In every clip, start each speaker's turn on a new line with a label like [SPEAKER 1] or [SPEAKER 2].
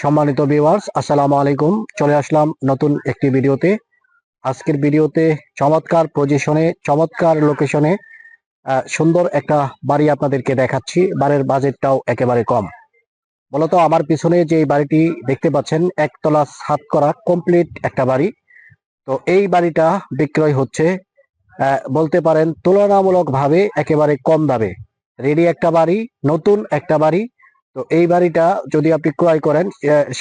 [SPEAKER 1] সম্মানিত ভিউয়ার্স আসসালামু আলাইকুম। চলে আসলাম নতুন একটি ভিডিওতে। আজকের ভিডিওতে চমৎকার পজিশনে চমৎকার লোকেশনে সুন্দর একটা বাড়ি আপনাদেরকে দেখাচ্ছি। বাড়ির বাজেটটাও একেবারে কম। মূলত আমার পিছনে যে বাড়িটি দেখতে পাচ্ছেন, একতলা ছাদ করা কমপ্লিট একটা বাড়ি। তো এই বাড়িটা বিক্রয় হচ্ছে বলতে পারেন তুলনামূলকভাবে একেবারে কম দামে। রেডি একটা বাড়ি, নতুন একটা বাড়ি তো এই বাড়িটা যদি আপনি ক্রয় করেন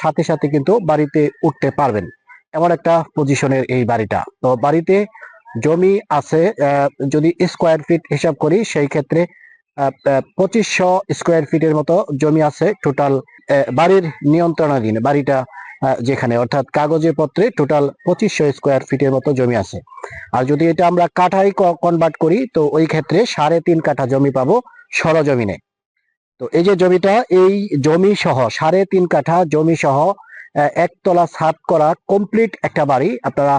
[SPEAKER 1] সাথে সাথে কিন্তু বাড়িতে উঠতে পারবেন। এমন একটা পজিশনের এই বাড়িটা। তো বাড়িতে জমি আছে যদি স্কোয়ার ফিট হিসাব করি, সেই ক্ষেত্রে পঁচিশশো স্কোয়ার ফিটের মতো জমি আছে টোটাল বাড়ির নিয়ন্ত্রণাধীন বাড়িটা যেখানে। অর্থাৎ কাগজে পত্রে টোটাল পঁচিশশো স্কোয়ার ফিটের মতো জমি আছে। আর যদি এটা আমরা কাঠায় কনভার্ট করি, তো ওই ক্ষেত্রে সাড়ে তিন কাঠা জমি পাবো সরজমিনে। তো এই যে জমিটা, এই জমি সহ সাড়ে তিন কাঠা জমি সহ একতলা ছাদ করা কমপ্লিট একটা বাড়ি আপনারা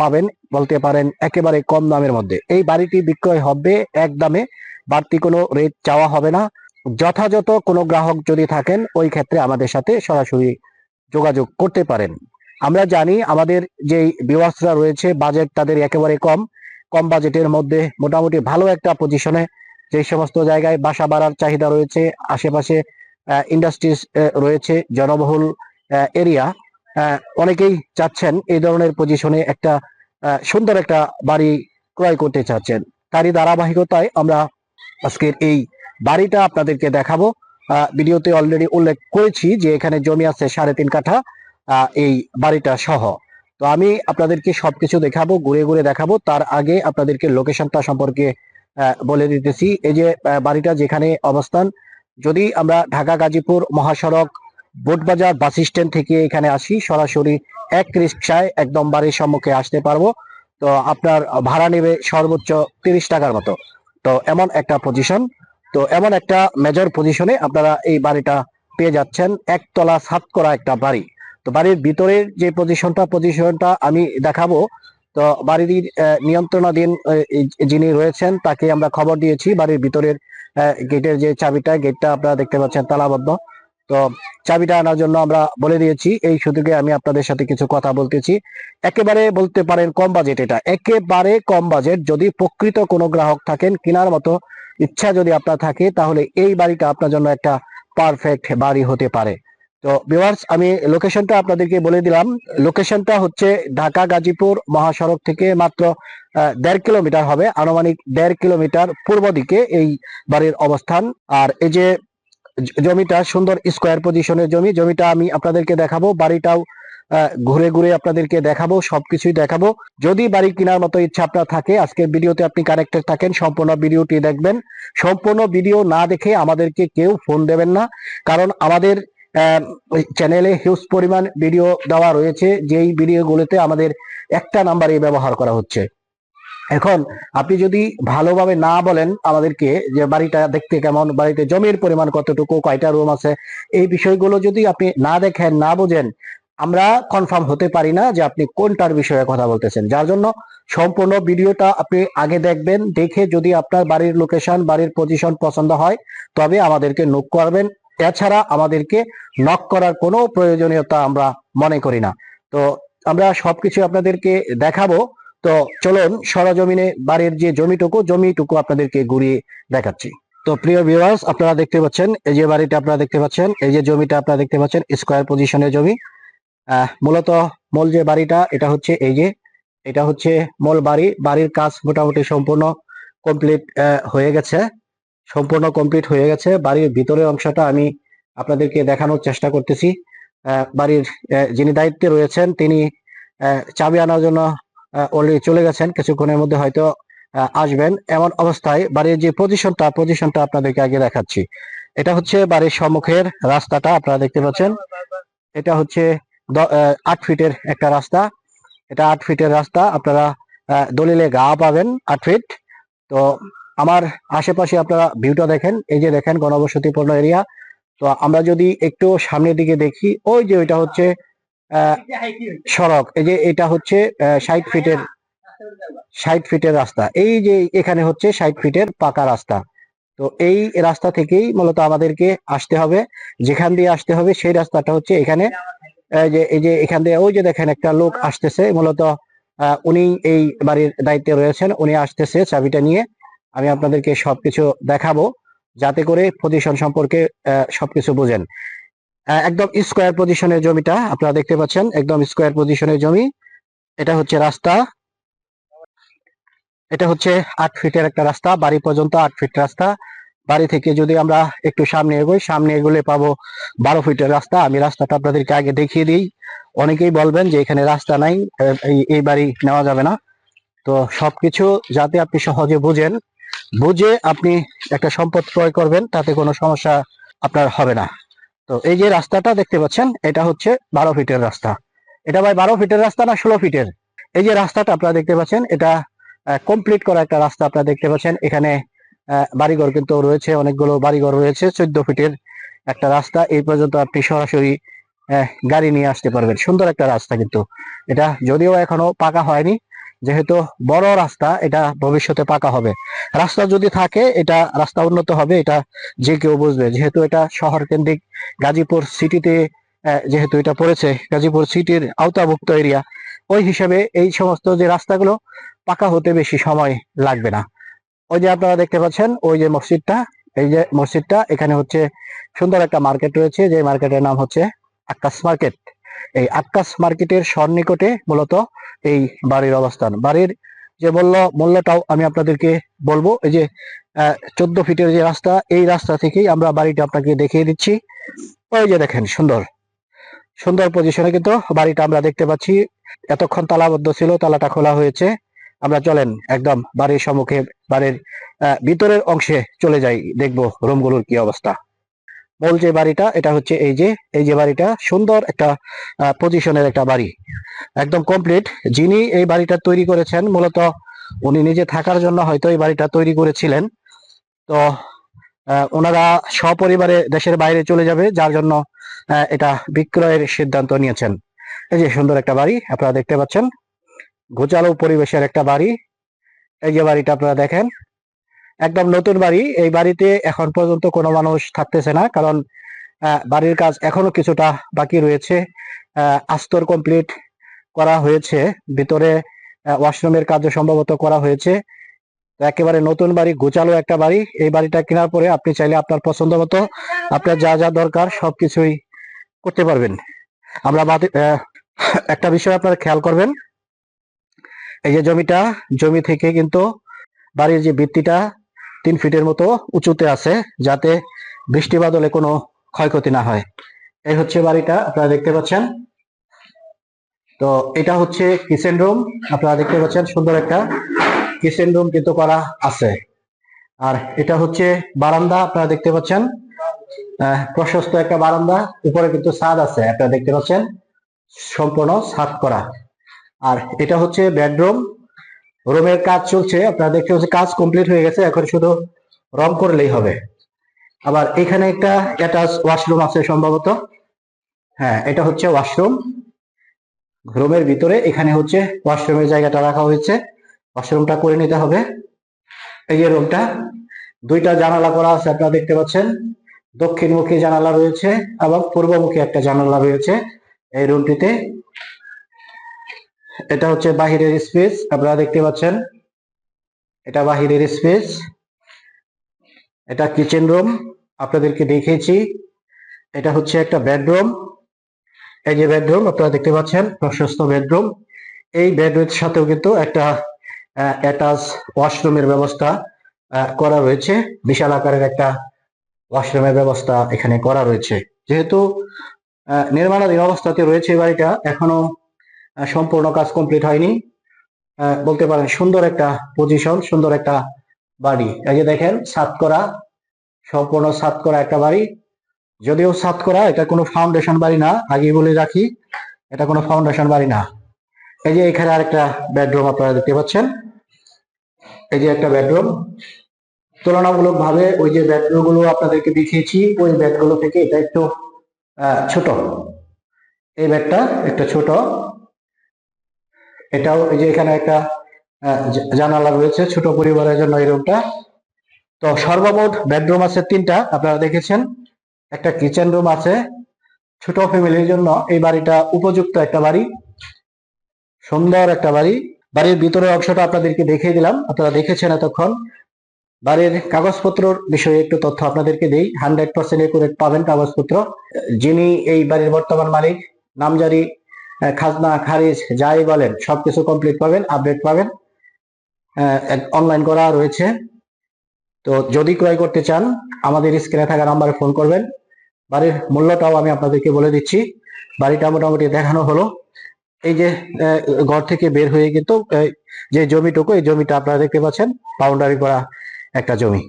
[SPEAKER 1] পাবেন, বলতে পারেন একেবারে কম দামের মধ্যে। এই বাড়িটি বিক্রয় হবে এক দামে, বাড়তি কোনো রেট চাওয়া হবে না। যথাযথ কোনো গ্রাহক যদি থাকেন, ওই ক্ষেত্রে আমাদের সাথে সরাসরি যোগাযোগ করতে পারেন। আমরা জানি আমাদের যেই বিওয়াসরা রয়েছে বাজেট তাদের একেবারে কম কম বাজেটের মধ্যে মোটামুটি ভালো একটা পজিশনে যে সমস্ত জায়গায় বাসা বাড়ার চাহিদা রয়েছে, আশেপাশে ইন্ডাস্ট্রিজ রয়েছে, জনবহুল এরিয়া অনেকেই চাচ্ছেন এই ধরনের পজিশনে একটা সুন্দর একটা বাড়ি ক্রয় করতে চাচ্ছেন। তারই ধারাবাহিকতায় আমরা আজকের এই বাড়িটা আপনাদেরকে দেখাবো। ভিডিওতে অলরেডি উল্লেখ করেছি যে এখানে জমি আছে সাড়ে তিন কাঠা এই বাড়িটা সহ। তো আমি আপনাদেরকে সবকিছু দেখাবো, ঘুরে ঘুরে দেখাবো। তার আগে আপনাদেরকে লোকেশনটা সম্পর্কে বলে দিতেছি। এই যে বাড়িটা যেখানে অবস্থান, যদি আমরা ঢাকা, গাজীপুর মহাসড়ক, বোটবাজার বাস স্ট্যান্ড থেকে এখানে আসি, সরাসরি এক রিক্সায় একদম বাড়ির সম্মুখে আসতে পারব। তো আপনার ভাড়া নেবে সর্বোচ্চ তিরিশ টাকার মতো। তো এমন একটা পজিশন তো এমন একটা মেজর পজিশনে আপনারা এই বাড়িটা পেয়ে যাচ্ছেন, একতলা সাত করা একটা বাড়ি। তো বাড়ির ভিতরের যে পজিশনটা পজিশনটা আমি দেখাবো। তো বাড়ির নিয়ন্ত্রণাধীন যিনি রয়েছেন, তাকে আমরা খবর দিয়েছি বাড়ির ভিতরের গেটের যে চাবিটা, গেটটা আপনারা দেখতে পাচ্ছেন তালাবদ্ধ। তো চাবিটা আনার জন্য আমরা বলে দিয়েছি, এই সুযোগে আমি আপনাদের সাথে কিছু কথা বলতেছি। একেবারে বলতে পারেন কম বাজেট এটা। একেবারে কম বাজেট যদি প্রকৃত কোনো গ্রাহক থাকেন, কেনার মতো ইচ্ছা যদি আপনার থাকে, তাহলে এই বাড়িটা আপনার জন্য একটা পারফেক্ট বাড়ি হতে পারে। তো ভিউয়ার্স আমি লোকেশনটা আপনাদেরকে বলে দিলাম। লোকেশনটা হচ্ছে ঢাকা গাজীপুর মহাসড়ক থেকে মাত্র দেড় কিলোমিটার হবে। আনুমানিক দেড় কিলোমিটার পূর্ব দিকে এই বাড়ির অবস্থান। আর এই যে জমিটা, সুন্দর স্কোয়ার পজিশনের জমি, জমিটা আমি আপনাদেরকে দেখাবো। বাড়িটাও ঘুরে ঘুরে আপনাদেরকে দেখাবো, সবকিছুই দেখাবো। যদি বাড়ি কেনার মতো ইচ্ছা আপনার থাকে, আজকের ভিডিওতে আপনি কানেক্টেড থাকেন, সম্পূর্ণ ভিডিওটি দেখবেন। সম্পূর্ণ ভিডিও না দেখে আমাদেরকে কেউ ফোন দেবেন না। কারণ আমাদের চ্যানেলে হিউজ পরিমাণ ভিডিও দেওয়া রয়েছে, যেই ভিডিওগুলোতে আমাদের একটা নাম্বারই ব্যবহার করা হচ্ছে। এখন আপনি যদি ভালোভাবে না বলেন আমাদেরকে যে বাড়িটা দেখতে কেমন, বাড়িতে জমির পরিমাণ কতটুকু, কয়টা রুম আছে, এই বিষয়গুলো যদি আপনি না দেখেন, না বোঝেন, আমরা কনফার্ম হতে পারি না যে আপনি কোনটার বিষয়ে কথা বলতেছেন। যার জন্য সম্পূর্ণ ভিডিওটা আপনি আগে দেখবেন, দেখে যদি আপনার বাড়ির লোকেশন বাড়ির পজিশন পছন্দ হয়, তবে আমাদেরকে নক করবেন। এছাড়া আমাদেরকে নক করার কোনো প্রয়োজনীয়তা আমরা মনে করি না। তো আমরা সবকিছু আপনাদেরকে দেখাবো। তো চলুন সরজমিনে বাড়ির যে জমিটুকু জমিটুকু আপনাদেরকে ঘুরিয়ে দেখাচ্ছি। তো প্রিয় ভিউয়ার্স আপনারা দেখতে পাচ্ছেন, এই যে বাড়িটা আপনারা দেখতে পাচ্ছেন, এই যে জমিটা আপনারা দেখতে পাচ্ছেন স্কোয়ার পজিশনের জমি। মূলত মূল যে বাড়িটা, এটা হচ্ছে এই যে, এটা হচ্ছে মূল বাড়ি। বাড়ির কাজ মোটামুটি সম্পূর্ণ কমপ্লিট হয়ে গেছে। সম্পূর্ণ কমপ্লিট হয়ে গেছে। বাড়ির ভিতরের অংশটা আমি আপনাদেরকে দেখানোর চেষ্টা করতেছি। বাড়ির যিনি দায়িত্বে রয়েছেন, তিনি চাবি আনার জন্য অলরেডি চলে গেছেন। কিছুক্ষণের মধ্যে হয়তো আসবেন। এমন অবস্থায় বাড়ির যে পজিশনটা পজিশনটা আপনাদেরকে আগে দেখাচ্ছি। এটা হচ্ছে বাড়ির সম্মুখের রাস্তাটা, আপনারা দেখতে পাচ্ছেন। এটা হচ্ছে আট ফিটের একটা রাস্তা। এটা আট ফিটের রাস্তা, আপনারা দলিলে গা পাবেন আট ফিট। তো, আমার আশেপাশে আপনারা ভিউটা দেখেন। এই যে দেখেন গণবসতিপূর্ণ এরিয়া তো আমরা যদি একটু সামনের দিকে দেখি, ওই যে ওইটা হচ্ছে সড়ক। এই যে এটা হচ্ছে ষাট ফিটের ষাট ফিটের রাস্তা। এই যে এখানে হচ্ছে ষাট ফিটের পাকা রাস্তা। তো এই রাস্তা থেকেই মূলত আমাদেরকে আসতে হবে। যেখান দিয়ে আসতে হবে, সেই রাস্তাটা হচ্ছে এখানে। যে, এই যে এখান দিয়ে, ওই যে দেখেন একটা লোক আসতেছে। মূলত উনি এই বাড়ির দায়িত্বে রয়েছেন। উনি আসতেছে চাবিটা নিয়ে। আমি আপনাদেরকে সবকিছু দেখাবো। যাতে করে পজিশন সম্পর্কে সবকিছু বুঝেন। একদম স্কোয়ার পজিশনের জমিটা আপনারা দেখতে পাচ্ছেন, একদম স্কোয়ার পজিশনের জমি। এটা হচ্ছে রাস্তা। এটা হচ্ছে আট ফিটের একটা রাস্তা, বাড়ি পর্যন্ত আট ফিট রাস্তা। বাড়ি থেকে যদি আমরা একটু সামনে এগোই, সামনে এগোলে পাবো বারো ফিটের রাস্তা। আমি রাস্তাটা আপনাদেরকে আগে দেখিয়ে দিই। অনেকেই বলবেন যে এখানে রাস্তা নাই এই বাড়ি নেওয়া যাবে না। তো সবকিছু যাতে আপনি সহজে বুঝেন বুঝে আপনি একটা সম্পদ ক্রয় করবেন, তাতে কোনো সমস্যা আপনার হবে না। তো এই যে রাস্তাটা দেখতে পাচ্ছেন, এটা হচ্ছে বারো ফিটের রাস্তা। এটা ভাই বারো ফিটের রাস্তা না ষোলো ফিটের? এই যে রাস্তাটা আপনারা দেখতে পাচ্ছেন, এটা কমপ্লিট করা একটা রাস্তা আপনারা দেখতে পাচ্ছেন। এখানে বাড়িঘর কিন্তু রয়েছে, অনেকগুলো বাড়িঘর রয়েছে, চোদ্দ ফিটের একটা রাস্তা। এই পর্যন্ত আপনি সরাসরি গাড়ি নিয়ে আসতে পারবেন। সুন্দর একটা রাস্তা কিন্তু। এটা যদিও এখনও পাকা হয়নি যেহেতু বড় রাস্তা, এটা ভবিষ্যতে পাকা হবে। রাস্তা যদি থাকে, এটা রাস্তা উন্নত হবে, এটা যে কেউ বুঝবে। যেহেতু এটা শহর কেন্দ্রিক গাজীপুর সিটিতে যেহেতু এটা পড়েছে, গাজীপুর সিটির আওতাভুক্ত এরিয়া, ওই হিসাবে এই সমস্ত যে রাস্তাগুলো পাকা হতে বেশি সময় লাগবে না। ওই যে আপনারা দেখতে পাচ্ছেন, ওই যে মসজিদটা, এই যে মসজিদটা, এখানে হচ্ছে সুন্দর একটা মার্কেট রয়েছে, যে মার্কেটের নাম হচ্ছে আক্কাস মার্কেট। এই আক্কাস মার্কেটের সন্নিকটে মূলত এই বাড়ির অবস্থান। বাড়ির যে মূল্য, মূল্যটাও আমি আপনাদেরকে বলব। এই যে চোদ্দ ফিটের যে রাস্তা, এই রাস্তা থেকেই আমরা বাড়িটা আপনাকে দেখিয়ে দিচ্ছি। ওই যে দেখেন, সুন্দর। সুন্দর পজিশনে কিন্তু বাড়িটা আমরা দেখতে পাচ্ছি। এতক্ষণ তালাবদ্ধ ছিল, তালাটা খোলা হয়েছে। আমরা চলেন, একদম বাড়ির সম্মুখে, বাড়ির ভিতরের অংশে চলে যাই। দেখব রুমগুলোর কি অবস্থা। মূল যে বাড়িটা, এটা হচ্ছে এই যে এই যে বাড়িটা সুন্দর একটা পজিশনের একটা বাড়ি। একদম কমপ্লিট যিনি এই বাড়িটা তৈরি করেছেন, মূলত উনি নিজে থাকার জন্য হয়তো এই বাড়িটা তৈরি করেছিলেন। তো ওনারা সপরিবারে দেশের বাইরে চলে যাবে, যার জন্য এটা বিক্রয়ের সিদ্ধান্ত নিয়েছেন। এই যে সুন্দর একটা বাড়ি, আপনারা দেখতে পাচ্ছেন। গোচালো পরিবেশের একটা বাড়ি। এই যে বাড়িটা আপনারা দেখেন একদম নতুন বাড়ি। এই বাড়িতে এখন পর্যন্ত কোনো মানুষ থাকতেছে না, কারণ বাড়ির কাজ এখনও কিছুটা বাকি রয়েছে। আস্তর কমপ্লিট করা হয়েছে। ভিতরে ওয়াশরুমের কাজ সম্ভবত করা হয়েছে। একেবারে নতুন বাড়ি গোচালো একটা বাড়ি। এই বাড়িটা কেনার পরে আপনি চাইলে আপনার পছন্দ মতো আপনার যা যা দরকার সব কিছুই করতে পারবেন। আমরা একটা বিষয় আপনারা খেয়াল করবেন। এই যে জমিটা, জমি থেকে কিন্তু বাড়ির যে ভিত্তিটা তিন ফিটের মতো উঁচুতে আছে যাতে বৃষ্টি বাদলে কোনো ক্ষয়ক্ষতি না হয়। এই হচ্ছে বাড়িটা, আপনারা দেখতে পাচ্ছেন। তো এটা হচ্ছে কিচেন রুম আপনারা দেখতে পাচ্ছেন সুন্দর একটা কিচেন রুম কিন্তু করা আছে। আর এটা হচ্ছে বারান্দা, আপনারা দেখতে পাচ্ছেন। প্রশস্ত একটা বারান্দা, উপরে কিন্তু ছাদ আছে, আপনারা দেখতে পাচ্ছেন। সম্পূর্ণ ছাদ করা। আর এটা হচ্ছে বেডরুম রুমের কাজ চলছে, আপনারা দেখতে পাচ্ছেন কাজ কমপ্লিট হয়ে গেছে, এখন শুধু রং করলেই হবে। আবার এখানে একটা অ্যাটাচ ওয়াশরুম আছে সম্ভবত। হ্যাঁ এটা হচ্ছে ওয়াশরুম রুমের ভিতরে এখানে হচ্ছে ওয়াশরুমের জায়গাটা রাখা হয়েছে। ওয়াশরুমটা করে নিতে হবে। এই যে রুমটা দুইটা জানালা করা আছে, আপনারা দেখতে পাচ্ছেন। দক্ষিণমুখী জানালা রয়েছে এবং পূর্বমুখী একটা জানালা রয়েছে। এই রুমটিতে এটা হচ্ছে বাহিরের স্পেস, আপনারা দেখতে পাচ্ছেন। এটা বাহিরের স্পেস। এটা কিচেন রুম, আপনাদেরকে দেখিয়েছি। এটা হচ্ছে একটা বেডরুম। এই যে বেডরুম, আপনারা দেখতে পাচ্ছেন, প্রশস্ত বেডরুম। এই বেডরুমের সাথেও কিন্তু একটা অ্যাটাচ ওয়াশরুমের ব্যবস্থা করা রয়েছে। বিশাল আকারের একটা ওয়াশরুমের ব্যবস্থা এখানে করা রয়েছে। যেহেতু নির্মাণাধীন অবস্থাতে রয়েছে বাড়িটা, এখনও সম্পূর্ণ কাজ কমপ্লিট হয়নি। বলতে পারেন সুন্দর একটা পজিশন সুন্দর একটা বাড়ি। এই যে দেখেন, সাত করা, সম্পূর্ণ সাত করা একটা বাড়ি। যদিও সাত করা, এটা কোনো ফাউন্ডেশন বাড়ি না আগে বলে রাখি, এটা কোনো ফাউন্ডেশন বাড়ি না। এই যে এখানে আরেকটা বেডরুম আপনারা দেখতে পাচ্ছেন। এই যে একটা বেডরুম তুলনামূলক ভাবে ওই যে বেডরুমগুলো আপনাদেরকে দেখিয়েছি, ওই বেডগুলো থেকে এটা একটু ছোট। এই বেডটা একটা ছোট। এটাও এই যে এখানে একটা জানালা রয়েছে ছোট পরিবারের জন্য এই রুমটা তো সর্বমোট বেডরুম আছে তিনটা, আপনারা দেখেছেন। একটা কিচেন রুম আছে, ছোট ফ্যামিলির জন্য এই বাড়িটা উপযুক্ত একটা বাড়ি, সুন্দর একটা বাড়ি। বাড়ির ভিতরের অংশটা আপনাদেরকে দেখিয়ে দিলাম, আপনারা দেখেছেন এতক্ষণ। বাড়ির কাগজপত্রর বিষয়ে একটু তথ্য আপনাদেরকে দেই হান্ড্রেড পার্সেন্ট একুরেট পাবেন কাগজপত্র। যিনি এই বাড়ির বর্তমান মালিক, নামজারি খাজনা, খারিজ, যাই বলেন, সবকিছু কমপ্লিট পাবেন আপডেট পাবেন। অনলাইন করা রয়েছে। তো যদি ক্রয় করতে চান, আমাদের স্ক্রিনে থাকা নাম্বারে ফোন করবেন। বাড়ির মূল্যটাও আমি আপনাদেরকে বলে দিচ্ছি। বাড়িটা মোটামুটি দেখানো হলো। এই যে ঘর থেকে বের হয়ে কিন্তু যে জমিটুকু, এই জমিটা আপনারা দেখতে পাচ্ছেন বাউন্ডারি করা একটা জমি।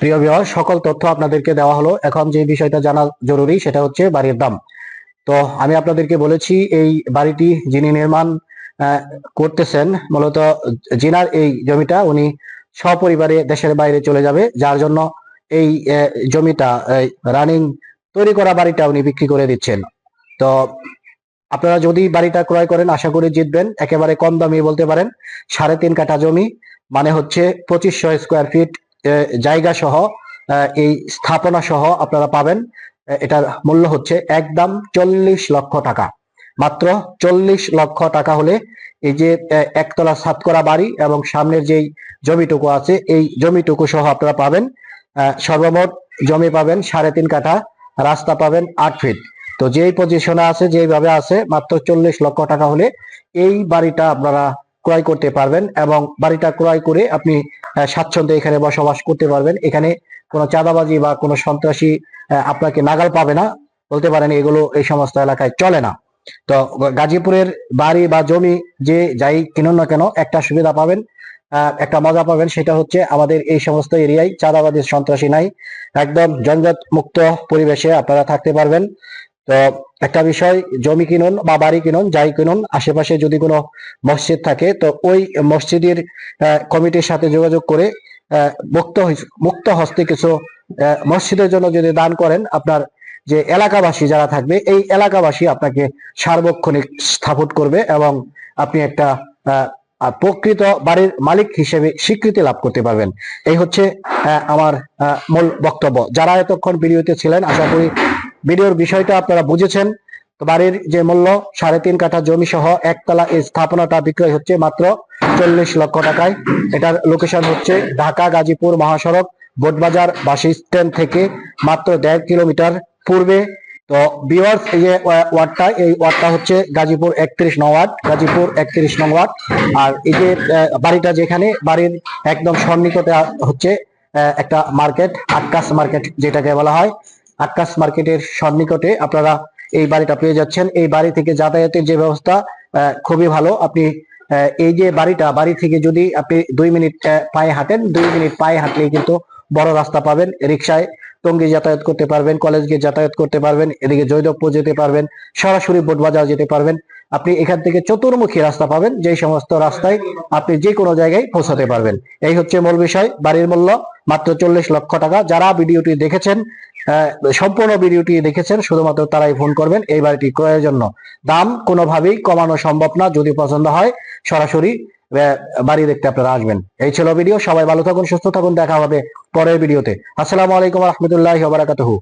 [SPEAKER 1] প্রিয় বিহার সকল তথ্য আপনাদেরকে দেওয়া হলো। এখন যে বিষয়টা জানা জরুরি, সেটা হচ্ছে বাড়ির দাম। তো আমি আপনাদেরকে বলেছি, এই বাড়িটি যিনি নির্মাণ করতেছেন, মূলত জিনার এই জমিটা উনি সপরিবারে দেশের বাইরে চলে যাবে, যার জন্য এই জমিটা রানিং তৈরি করা বাড়িটা উনি বিক্রি করে দিচ্ছেন। তো আপনারা যদি বাড়িটা ক্রয় করেন, আশা করি জিতবেন। একেবারে কম দামি বলতে পারেন, সাড়ে তিন কাঠা জমি মানে হচ্ছে পঁচিশশো স্কোয়ার ফিট জায়গা সহ এই স্থাপনা সহ আপনারা পাবেন। এটার মূল্য হচ্ছে একদম চল্লিশ লক্ষ টাকা। মাত্র চল্লিশ লক্ষ টাকা হলে এই যে একতলা ছাদ করা বাড়ি এবং সামনের যেই জমিটুকু আছে, এই জমিটুকু সহ আপনারা পাবেন সর্বমোট জমি পাবেন সাড়ে তিন কাঠা, রাস্তা পাবেন আট ফিট। তো যেই পজিশনে আছে, যেইভাবে আছে, মাত্র চল্লিশ লক্ষ টাকা হলে এই বাড়িটা আপনারা ক্রয় করতে পারবেন এবং বাড়িটা ক্রয় করে আপনি স্বাচ্ছন্দ্যে এখানে বসবাস করতে পারবেন। এখানে কোনো চাঁদাবাজি বা কোনো সন্ত্রাসী আপনাকে নাগাল পাবে না। বলতে পারেন এগুলো এই সমস্ত এলাকায় চলে না। তো গাজীপুরের বাড়ি বা জমি যে যাই কিনুন না কেন, একটা সুবিধা পাবেন একটা মজা পাবেন, সেটা হচ্ছে আমাদের এই সমস্ত এরিয়ায় চাঁদাবাদী সন্ত্রাসী নাই। একদম জঞ্জট মুক্ত পরিবেশে আপনারা থাকতে পারবেন। তো একটা বিষয়, জমি কিনুন বা বাড়ি কিনুন, যাই কিনুন, আশেপাশে যদি কোনো মসজিদ থাকে, তো ওই মসজিদের কমিটির সাথে যোগাযোগ করে মুক্ত মুক্ত হস্তে কিছু মসজিদের জন্য যদি দান করেন, আপনার যে এলাকাবাসী যারা থাকবে, এই এলাকাবাসী আপনাকে সার্বক্ষণিক স্থাপন করবে এবং আপনি একটা প্রকৃত বাড়ির মালিক হিসেবে স্বীকৃতি লাভ করতে পারবেন। এই হচ্ছে আমার মূল বক্তব্য। যারা এতক্ষণ ভিডিওতে ছিলেন, আশা করি ভিডিওর বিষয়টা আপনারা বুঝেছেন। বাড়ির যে মূল্য, সাড়ে তিন কাঠা জমি সহ একতলা এই স্থাপনাটা বিক্রয় হচ্ছে মাত্র চল্লিশ লক্ষ টাকায়। এটার লোকেশন হচ্ছে ঢাকা গাজীপুর মহাসড়ক, বোটবাজার বাস স্ট্যান্ড থেকে মাত্র দেড় কিলোমিটার পূর্বে। তো বিওয়ার্স এই যে ওয়ার্ডটা, এই ওয়ার্ডটা হচ্ছে গাজীপুর একত্রিশ নং ওয়ার্ড, গাজীপুর একত্রিশ নং ওয়ার্ড। আর এই যে বাড়িটা যেখানে, বাড়ির একদম সন্নিকটে হচ্ছে একটা মার্কেট আক্কাস মার্কেট যেটাকে বলা হয়। আক্কাস মার্কেটের সন্নিকটে আপনারা এই বাড়িটা পেয়ে যাচ্ছেন। এই বাড়ি থেকে যাতায়াতের যে ব্যবস্থা খুবই ভালো। আপনি এই যে বাড়িটা, বাড়ি থেকে যদি আপনি দুই মিনিট পায়ে হাঁটেন, দুই মিনিট পায়ে হাঁটলেই কিন্তু বড় রাস্তা পাবেন রিক্সায়। টঙ্গি যাতায়াত করতে পারবেন কলেজ গিয়ে যাতায়াত করতে পারবেন, এদিকে জয়দেবপুর যেতে পারবেন, সরাসরি বোট বাজার যেতে পারবেন। আপনি এখান থেকে চতুর্মুখী রাস্তা পাবেন, যে সমস্ত রাস্তায় আপনি যে কোনো জায়গায় পৌঁছাতে পারবেন। এই হচ্ছে মূল বিষয়, বাড়ির মূল্য, মাত্র চল্লিশ লক্ষ টাকা। যারা ভিডিওটি দেখেছেন সম্পূর্ণ ভিডিওটি দেখেছেন, শুধুমাত্র তারাই ফোন করবেন, এই বাড়িটি ক্রয়ের জন্য। দাম কোনোভাবেই কমানো সম্ভব না, যদি পছন্দ হয়, সরাসরি বাড়ি দেখতে আপনারা আসবেন। এই ছিল ভিডিও, সবাই ভালো থাকুন, সুস্থ থাকুন, দেখা হবে পরের ভিডিওতে। আসসালামু আলাইকুম রহমতুল্লাহ বারাকাতুহু।